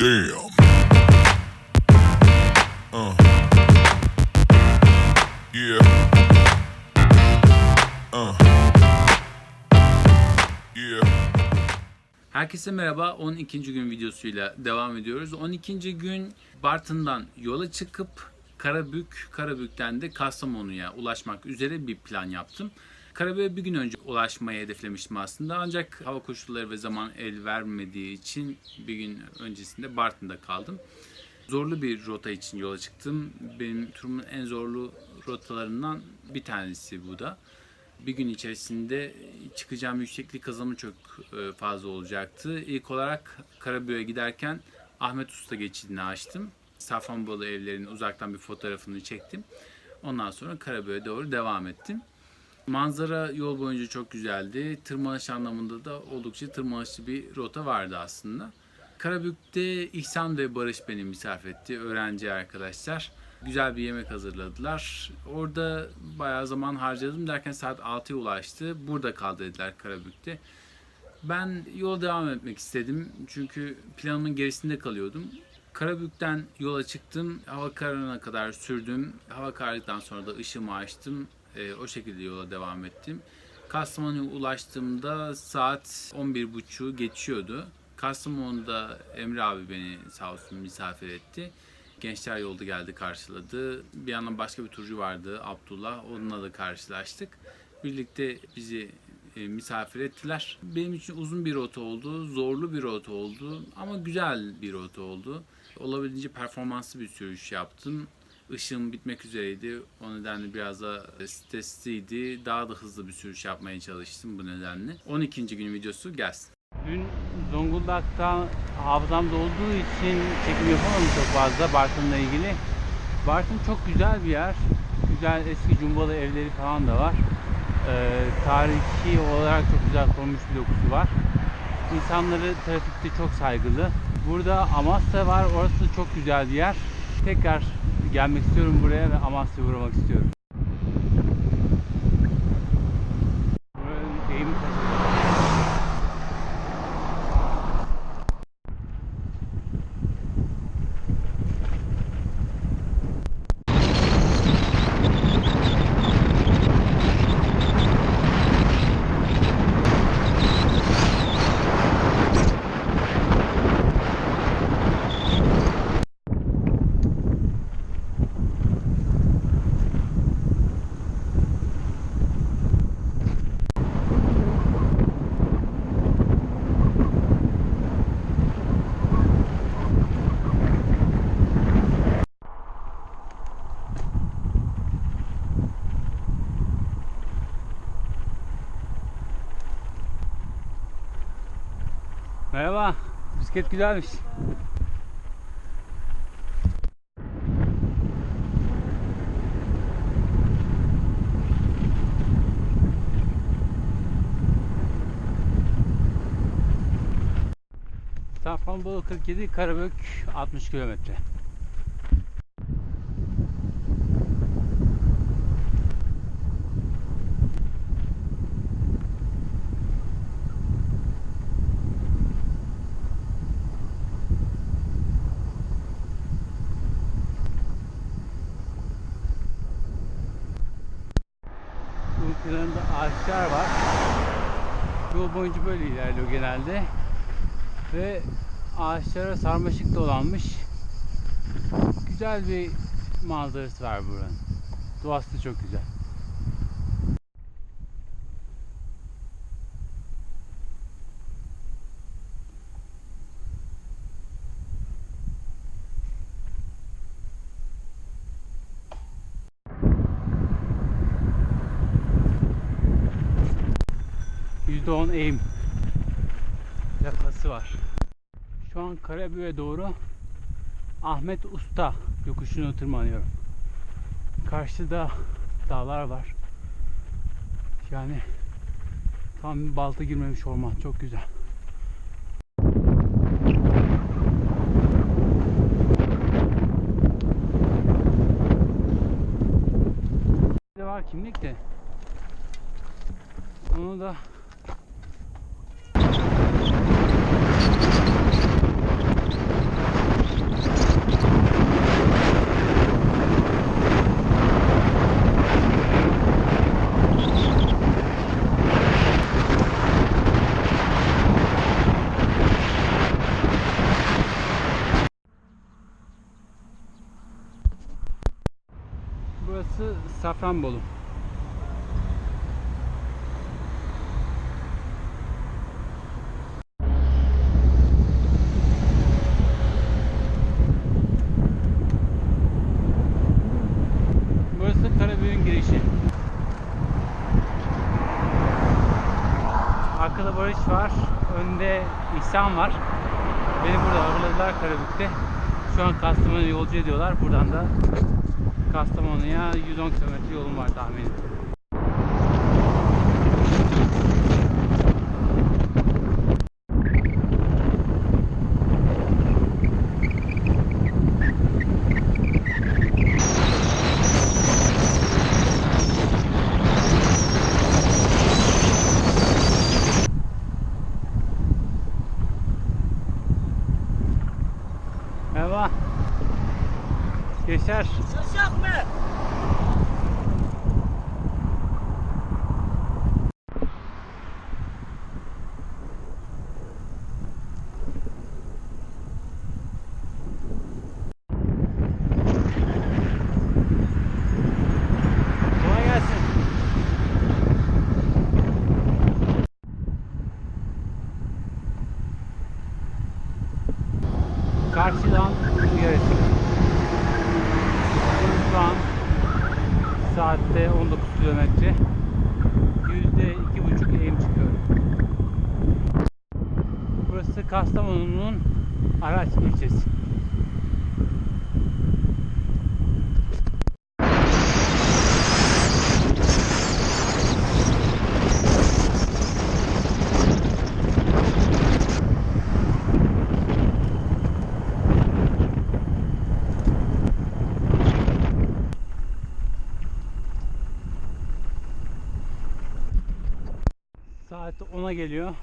Damn. Uh. Yeah. Uh. Yeah. Herkese merhaba. 12. gün videosuyla devam ediyoruz. 12. gün Bartın'dan yola çıkıp Karabük, Karabük'ten de Kastamonu'ya ulaşmak üzere bir plan yaptım. Karabük'e bir gün önce ulaşmayı hedeflemiştim aslında ancak hava koşulları ve zaman el vermediği için bir gün öncesinde Bartın'da kaldım. Zorlu bir rota için yola çıktım. Benim turumun en zorlu rotalarından bir tanesi bu da bir gün içerisinde çıkacağım yükseklik kazanımı çok e, fazla olacaktı. İlk olarak Karabük'e giderken Ahmet Usta geçidini açtım. Safranbolu evlerinin uzaktan bir fotoğrafını çektim. Ondan sonra Karabük'e doğru devam ettim. Manzara yol boyunca çok güzeldi. Tırmanış anlamında da oldukça tırmanışlı bir rota vardı aslında. Karabük'te İhsan ve Barış beni misafir etti. Öğrenci arkadaşlar. Güzel bir yemek hazırladılar. Orada bayağı zaman harcadım derken saat 6'ya ulaştı. Burada kal dediler Karabük'te. Ben yola devam etmek istedim. Çünkü planımın gerisinde kalıyordum. Karabük'ten yola çıktım. Hava kararına kadar sürdüm. Hava karardıktan sonra da ışığımı açtım. Ee, o şekilde yola devam ettim. Kastamonu'ya ulaştığımda saat 11.30'u geçiyordu. Kastamonu'da Emre abi beni sağ olsun misafir etti. Gençler yolda geldi karşıladı. Bir yandan başka bir turcu vardı Abdullah. Onunla da karşılaştık. Birlikte bizi e, misafir ettiler. Benim için uzun bir rota oldu, zorlu bir rota oldu ama güzel bir rota oldu. Olabildiğince performanslı bir sürüş yaptım. Işığım bitmek üzereydi. O nedenle biraz da stresliydi. Daha da hızlı bir sürüş yapmaya çalıştım bu nedenle. 12. gün videosu gelsin. Dün Zonguldak'ta hafızamda olduğu için çekim yapamadım çok fazla Bartın'la ilgili. Bartın çok güzel bir yer. Güzel eski cumbalı evleri falan da var. Ee, tarihi olarak çok güzel korunmuş bir dokusu var. İnsanları trafikte çok saygılı. Burada Amasya var. Orası çok güzel bir yer. Tekrar gelmek istiyorum buraya ve Amasya'ya uğramak istiyorum. Merhaba. Bisiklet güzelmiş. Safranbolu 47, Karabük 60 kilometre. Bunun kenarında ağaçlar var. Yol boyunca böyle ilerliyor genelde. Ve ağaçlara sarmaşık dolanmış. Güzel bir manzarası var buranın. Doğası da çok güzel. %10 eğim plakası var. Şu an Karabük'e doğru Ahmet Usta yokuşunu tırmanıyorum. Karşıda dağlar var. Yani tam bir balta girmemiş orman. Çok güzel. var kimlik de. Onu da Safranbolu. Burası Karabük'ün girişi. Arkada Barış var. Önde İhsan var. Beni burada ağırladılar Karabük'te. Şu an Kastamonu'ya yolcu ediyorlar. Buradan da Kastamonu'ya 110 km yolum var tahminim. Merhaba. Geçer. Ses yok? Araç ilçesi. Saat 10'a geliyor.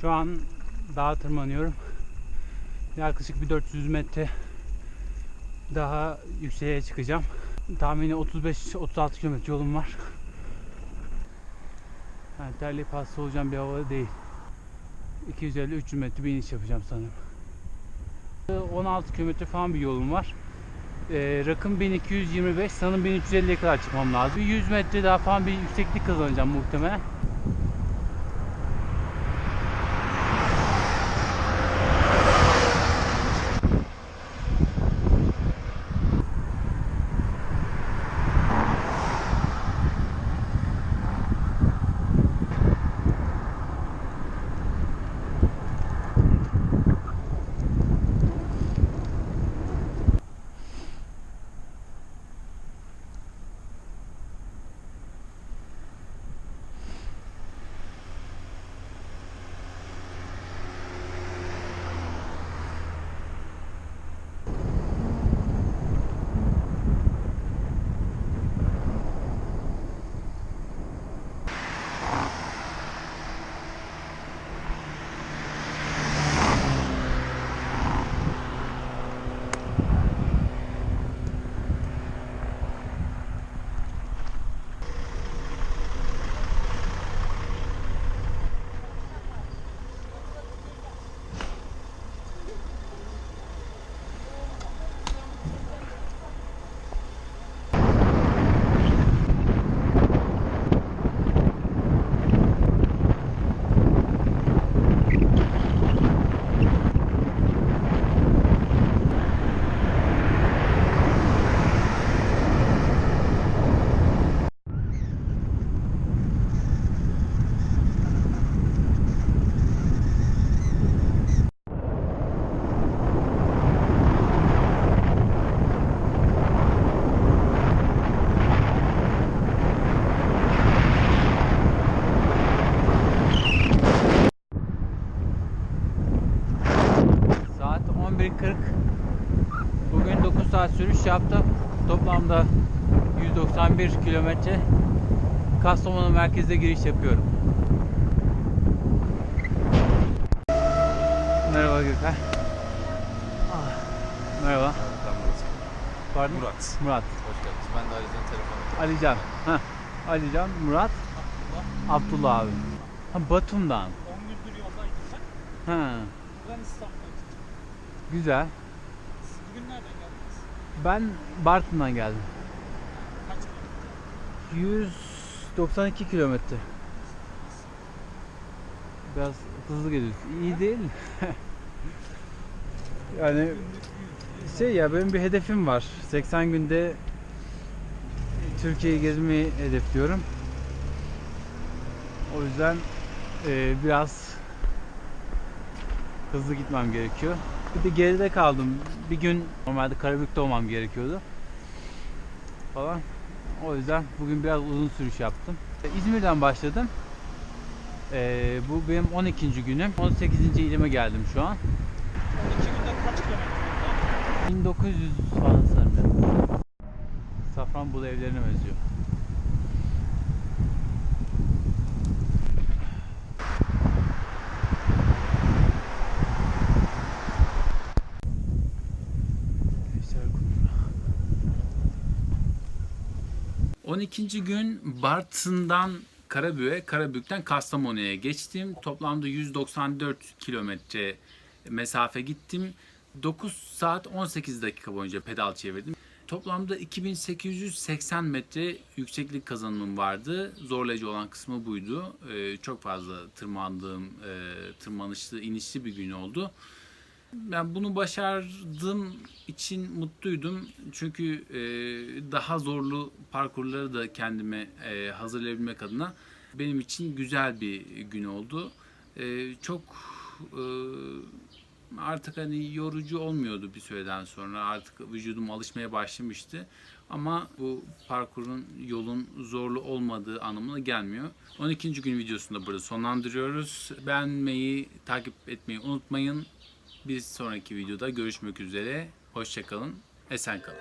Şu an dağa tırmanıyorum. Yaklaşık bir 400 metre daha yükseğe çıkacağım. Tahmini 35-36 kilometre yolum var. Yani terleyip hasta olacağım bir hava değil. 250-300 metre bir iniş yapacağım sanırım. 16 kilometre falan bir yolum var. Ee, rakım 1225, sanırım 1350'ye kadar çıkmam lazım. Bir 100 metre daha falan bir yükseklik kazanacağım muhtemelen. 11.40. Bugün 9 saat sürüş yaptım. Toplamda 191 kilometre. Kastamonu merkezde giriş yapıyorum. Merhaba Gökhan. Ah, Merhaba. Pardon? Murat. Murat. Hoş geldiniz. Ben de Ali'den telefonu Alican. Heh. Alican, Murat, Abdullah abi. Ha, Batum'dan. 10 gündür yoldaydık. Ha, Ben İstanbul'a gittim. Güzel. Siz bugün nereden geldiniz? Ben Bartın'dan geldim. Kaç 192 kilometre. Biraz hızlı geliyoruz. İyi değil yani şey ya benim bir hedefim var. 80 günde Türkiye'yi gezmeyi hedefliyorum. O yüzden e, biraz hızlı gitmem gerekiyor. Bir de geride kaldım. Bir gün normalde Karabük'te olmam gerekiyordu. Falan. O yüzden bugün biraz uzun sürüş yaptım. İzmir'den başladım. E, bu benim 12. günüm. 18. ilime geldim şu an. 12 günde kaç kilometre? 1900 falan sanırım. Safranbolu evlerine benziyor. Gençler Kulübü. 12. gün Bartın'dan Karabük'e, Karabük'ten Kastamonu'ya geçtim. Toplamda 194 kilometre mesafe gittim. 9 saat 18 dakika boyunca pedal çevirdim. Toplamda 2880 metre yükseklik kazanımım vardı. Zorlayıcı olan kısmı buydu. Ee, çok fazla tırmandığım, e, tırmanışlı, inişli bir gün oldu. Ben bunu başardığım için mutluydum. Çünkü e, daha zorlu parkurları da kendime e, hazırlayabilmek adına benim için güzel bir gün oldu. E, çok e, artık hani yorucu olmuyordu bir süreden sonra. Artık vücudum alışmaya başlamıştı. Ama bu parkurun yolun zorlu olmadığı anlamına gelmiyor. 12. gün videosunu da burada sonlandırıyoruz. Beğenmeyi, takip etmeyi unutmayın. Bir sonraki videoda görüşmek üzere. Hoşçakalın. Esen kalın.